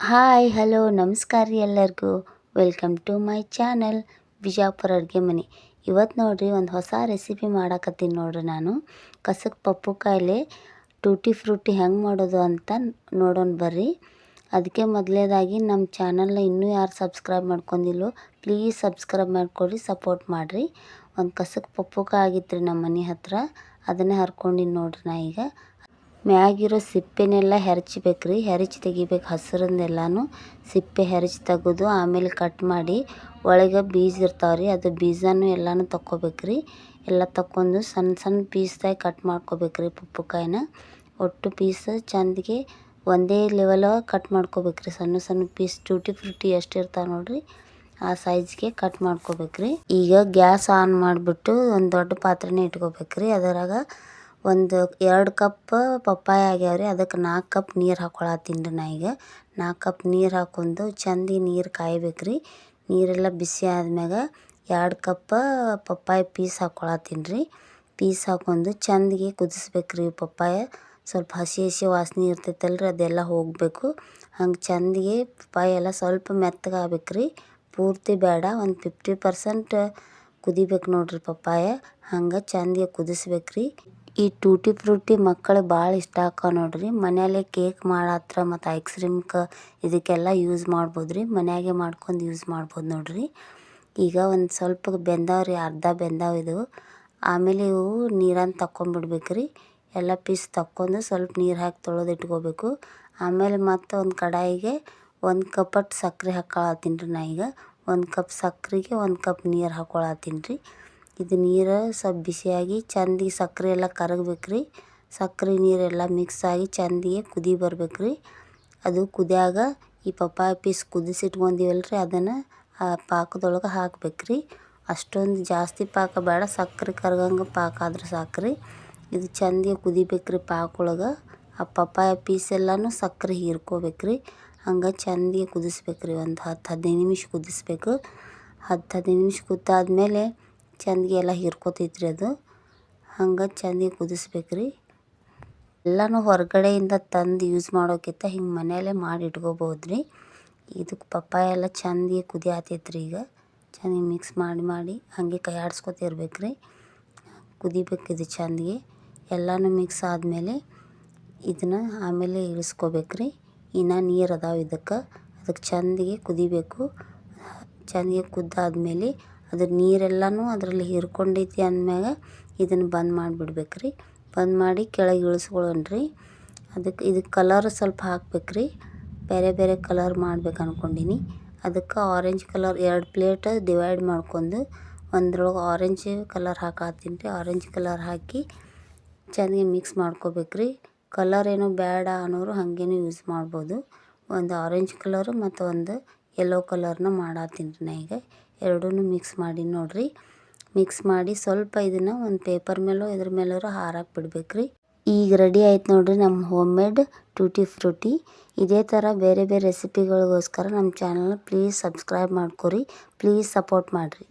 Hi, hello, ನಮಸ್ಕಾರ ರೀ ಎಲ್ಲರಿಗೂ. Welcome to my channel Bijapur ಅಡುಗೆ ಮನೆ. ಇವತ್ತು ನೋಡಿರಿ, ಒಂದು ಹೊಸ ರೆಸಿಪಿ ಮಾಡಾಕತ್ತೀನಿ ನೋಡಿರಿ ನಾನು. ಕಸಕ್ ಪಪ್ಪು ಕಾಯಿಲೆ, ಟೂಟಿ ಫ್ರೂಟಿ ಹೆಂಗೆ ಮಾಡೋದು ಅಂತ ನೋಡೋಣ ಬರ್ರಿ. ಅದಕ್ಕೆ ಮೊದಲೇದಾಗಿ ನಮ್ಮ ಚಾನಲ್ನ ಇನ್ನೂ ಯಾರು ಸಬ್ಸ್ಕ್ರೈಬ್ ಮಾಡ್ಕೊಂಡಿಲ್ಲೋ, ಪ್ಲೀಸ್ ಸಬ್ಸ್ಕ್ರೈಬ್ ಮಾಡ್ಕೊಳ್ಳಿ ಸಪೋರ್ಟ್ ಮಾಡಿರಿ. ಒಂದು ಕಸಕ್ ಪಪ್ಪುಕಾಯಿ ಆಗಿತ್ತು ರೀ ನಮ್ಮ ಮನೆ ಹತ್ರ. ಅದನ್ನೇ ಹರ್ಕೊಂಡಿನಿ ನೋಡ್ರಿ ನಾ ಈಗ. ಮ್ಯಾಗಿರೋ ಸಿಪ್ಪೆನೆಲ್ಲ ಹೆರಚ್ಬೇಕು ರೀ ಹೆರಚಿ ತೆಗಿಬೇಕು ಹಸಿರನ್ನೆಲ್ಲನೂ. ಸಿಪ್ಪೆ ಹೆರಚಿ ತೆಗೆದು ಆಮೇಲೆ ಕಟ್ ಮಾಡಿ ಒಳಗೆ ಬೀಜ ಇರ್ತಾವೆ ರೀ ಅದು ಬೀಜನೂ ಎಲ್ಲನೂ ರೀ ಎಲ್ಲ ತಕ್ಕೊಂಡು ಸಣ್ಣ ಸಣ್ಣ ಪೀಸ್ದಾಗಿ ಕಟ್ ಮಾಡ್ಕೋಬೇಕು ರೀ ಪುಪ್ಪಕಾಯಿನ. ಒಟ್ಟು ಪೀಸ್ ಚಂದಗೆ ಒಂದೇ ಲೆವೆಲ ಕಟ್ ಮಾಡ್ಕೋಬೇಕು ರೀ ಸಣ್ಣ ಸಣ್ಣ ಪೀಸ್ ಟೂಟಿ ಫ್ರೂಟಿ ಎಷ್ಟು ಇರ್ತಾವೆ ನೋಡಿರಿ. ಆ ಸೈಜ್ಗೆ ಕಟ್ ಮಾಡ್ಕೋಬೇಕು ರೀ ಈಗ ಗ್ಯಾಸ್ ಆನ್ ಮಾಡಿಬಿಟ್ಟು ಒಂದು ದೊಡ್ಡ ಪಾತ್ರೆನೇ ಇಟ್ಕೋಬೇಕು ರೀ ಅದರಾಗ ಒಂದು ಎರಡು ಕಪ್ ಪಪ್ಪಾಯ ಆಗ್ಯಾವ ರೀ ಅದಕ್ಕೆ ನಾಲ್ಕು ಕಪ್ ನೀರು ಹಾಕ್ಕೊಳತ್ತೀನಿ ರೀ ನಾ ಈಗ. ನಾಲ್ಕು ಕಪ್ ನೀರು ಹಾಕೊಂಡು ಚಂದ ನೀರು ಕಾಯ್ಬೇಕು ರೀ ನೀರೆಲ್ಲ ಬಿಸಿ ಆದ್ಮ್ಯಾಗ ಎರಡು ಕಪ್ ಪಪ್ಪಾಯ ಪೀಸ್ ಹಾಕ್ಕೊಳತ್ತೀನಿ ರೀ. ಪೀಸ್ ಚಂದಿಗೆ ಕುದಿಸ್ಬೇಕು ರೀ ಪಪ್ಪಾಯ. ಸ್ವಲ್ಪ ಹಸಿ ಹಸಿ ವಾಸನೆ ಇರ್ತೈತಲ್ಲ ರೀ ಅದೆಲ್ಲ ಹೋಗಬೇಕು. ಹಂಗೆ ಚಂದಿಗೆ ಪಪ್ಪಾಯ ಎಲ್ಲ ಸ್ವಲ್ಪ ಮೆತ್ತಗಾಗಬೇಕು ರೀ ಪೂರ್ತಿ ಬೇಡ, ಒಂದು ಫಿಫ್ಟಿ ಪರ್ಸೆಂಟ್ ಕುದಿಬೇಕು ನೋಡ್ರಿ ಪಪ್ಪಾಯ. ಹಂಗೆ ಚಂದಿಗೆ ಕುದಿಸ್ಬೇಕು ರೀ ಈ ಟೂಟಿ ಫ್ರೂಟಿ ಮಕ್ಕಳು ಭಾಳ ಇಷ್ಟ ಆಕಾವ ನೋಡ್ರಿ. ಮನೆಯಲ್ಲೇ ಕೇಕ್ ಮಾಡತ್ರ ಮತ್ತು ಐಸ್ ಕ್ರೀಮ್ಕ ಇದಕ್ಕೆಲ್ಲ ಯೂಸ್ ಮಾಡ್ಬೋದು ರೀ ಮನೆಯಾಗೆ ಮಾಡ್ಕೊಂಡು ಯೂಸ್ ಮಾಡ್ಬೋದು ನೋಡ್ರಿ. ಈಗ ಒಂದು ಸ್ವಲ್ಪ ಬೆಂದಾವ್ರಿ, ಅರ್ಧ ಬೆಂದಾವ ಇದು. ಆಮೇಲೆ ಇವು ನೀರನ್ನು ತಕ್ಕೊಂಬಿಡ್ಬೇಕು ರೀ ಎಲ್ಲ ಪೀಸ್ ತಕ್ಕೊಂಡು ಸ್ವಲ್ಪ ನೀರು ಹಾಕಿ ತೊಳೆದು ಇಟ್ಕೋಬೇಕು. ಆಮೇಲೆ ಮತ್ತೆ ಒಂದು ಕಡಾಯಿಗೆ ಒಂದು ಕಪ್ಪಟ್ಟು ಸಕ್ಕರೆ ಹಾಕ್ಕೊಳತ್ತೀನಿ ರೀ ನಾ ಈಗ. ಒಂದು ಕಪ್ ಸಕ್ಕರೆಗೆ ಒಂದು ಕಪ್ ನೀರು ಹಾಕ್ಕೊಳತ್ತೀನಿ ರೀ. ಇದು ನೀರು ಸ್ವಲ್ಪ ಬಿಸಿಯಾಗಿ ಚಂದಿಗೆ ಸಕ್ಕರೆ ಎಲ್ಲ ಕರಗಬೇಕು ರೀ ಸಕ್ಕರೆ ನೀರೆಲ್ಲ ಮಿಕ್ಸ್ ಆಗಿ ಚಂದಿಗೆ ಕುದಿ ಬರ್ಬೇಕು ರೀ ಅದು ಕುದಿಯಾಗ ಈ ಪಪ್ಪಾಯ ಪೀಸ್ ಕುದಿಸಿಟ್ಕೊಂಡಿವಲ್ಲ ರೀ ಅದನ್ನು ಆ ಪಾಕದೊಳಗೆ ಹಾಕ್ಬೇಕು ರೀ ಅಷ್ಟೊಂದು ಜಾಸ್ತಿ ಪಾಕ ಬೇಡ, ಸಕ್ಕರೆ ಕರಗಂಗೆ ಪಾಕ ಆದ್ರೆ ಸಾಕು ರೀ ಇದು ಚಂದಿಗೆ ಕುದಿಬೇಕು ರೀ ಪಾಕೊಳಗೆ. ಆ ಪಪ್ಪಾಯ ಪೀಸ್ ಎಲ್ಲನೂ ಸಕ್ಕರೆ ಹೀರ್ಕೋಬೇಕು ರೀ ಹಂಗೆ ಚಂದಿಗೆ ಕುದಿಸ್ಬೇಕು ರೀ ಒಂದು ಹತ್ತು ಹದಿನೈದು ನಿಮಿಷ ಕುದಿಸ್ಬೇಕು. ಹತ್ತು ಹದಿನೈದು ನಿಮಿಷ ಕುದ್ದಾದ್ಮೇಲೆ ಚಂದಿಗೆ ಎಲ್ಲ ಹೀರ್ಕೋತೈತೆ ರೀ ಅದು. ಹಂಗೆ ಚಂದಿಗೆ ಕುದಿಸ್ಬೇಕು ರೀ ಎಲ್ಲನೂ ಹೊರಗಡೆಯಿಂದ ತಂದು ಯೂಸ್ ಮಾಡೋಕ್ಕಿಂತ ಹಿಂಗೆ ಮನೆಯಲ್ಲೇ ಮಾಡಿ ಇಟ್ಕೋಬೋದು ರೀ ಇದಕ್ಕೆ ಪಪ್ಪಾಯ ಎಲ್ಲ ಚಂದಿಗೆ ಕುದಿ ಆತೈತೆ ರೀ ಈಗ. ಚಂದಿಗೆ ಮಿಕ್ಸ್ ಮಾಡಿ ಮಾಡಿ ಹಾಗೆ ಕೈ ಆಡಿಸ್ಕೊತಿರ್ಬೇಕು ರೀ ಕುದಿಬೇಕು ಇದು ಚಂದಿಗೆ. ಎಲ್ಲನೂ ಮಿಕ್ಸ್ ಆದಮೇಲೆ ಇದನ್ನು ಆಮೇಲೆ ಇಳಿಸ್ಕೋಬೇಕು ರೀ ಇನ್ನು ನೀರು ಅದಾವೆ ಇದಕ್ಕೆ. ಅದಕ್ಕೆ ಚಂದಿಗೆ ಕುದಿಬೇಕು. ಚಂದಿಗೆ ಕುದ್ದಾದ್ಮೇಲೆ ಅದ್ರ ನೀರೆಲ್ಲನೂ ಅದರಲ್ಲಿ ಹೀರ್ಕೊಂಡೈತಿ ಅಂದಮ್ಯಾಗ ಇದನ್ನು ಬಂದ್ ಮಾಡಿಬಿಡ್ಬೇಕು ರೀ ಬಂದ್ ಮಾಡಿ ಕೆಳಗೆ ಇಳಿಸ್ಕೊಳ್ಳೋಣ ರೀ ಅದಕ್ಕೆ ಇದಕ್ಕೆ ಕಲರ್ ಸ್ವಲ್ಪ ಹಾಕ್ಬೇಕು ರೀ ಬೇರೆ ಬೇರೆ ಕಲರ್ ಮಾಡ್ಬೇಕು ಅಂದ್ಕೊಂಡೀನಿ ಅದಕ್ಕೆ ಆರೆಂಜ್ ಕಲರ್ ಎರಡು ಪ್ಲೇಟ್ ಡಿವೈಡ್ ಮಾಡ್ಕೊಂಡು ಒಂದ್ರೊಳಗೆ ಆರೆಂಜ್ ಕಲರ್ ಹಾಕತ್ತೀನಿ ರೀ ಆರೆಂಜ್ ಕಲರ್ ಹಾಕಿ ಚೆನ್ನಾಗಿ ಮಿಕ್ಸ್ ಮಾಡ್ಕೋಬೇಕು ರೀ ಕಲರ್ ಏನು ಬೇಡ ಅನ್ನೋರು ಹಾಗೇನು ಯೂಸ್ ಮಾಡ್ಬೋದು. ಒಂದು ಆರೆಂಜ್ ಕಲರು ಮತ್ತು ಒಂದು ಯೆಲ್ಲೋ ಕಲರ್ನ ಮಾಡತ್ತೀನಿ ರೀ ನಾ ಈಗ. ಎರಡೂ ಮಿಕ್ಸ್ ಮಾಡಿ ನೋಡಿರಿ. ಮಿಕ್ಸ್ ಮಾಡಿ ಸ್ವಲ್ಪ ಇದನ್ನು ಒಂದು ಪೇಪರ್ ಮೇಲೋ ಇದ್ರ ಮೇಲಾರು ಹಾರಾಕ್ ಬಿಡ್ಬೇಕು ರೀ ಈಗ ರೆಡಿ ಆಯ್ತು ನೋಡಿರಿ ನಮ್ಮ ಹೋಮ್ ಮೇಡ್ ಟೂಟಿ ಫ್ರೂಟಿ ಇದೇ ಥರ ಬೇರೆ ಬೇರೆ ರೆಸಿಪಿಗಳಿಗೋಸ್ಕರ ನಮ್ಮ ಚಾನಲ್ನ ಪ್ಲೀಸ್ ಸಬ್ಸ್ಕ್ರೈಬ್ ಮಾಡ್ಕೊರಿ. ಪ್ಲೀಸ್ ಸಪೋರ್ಟ್ ಮಾಡಿರಿ.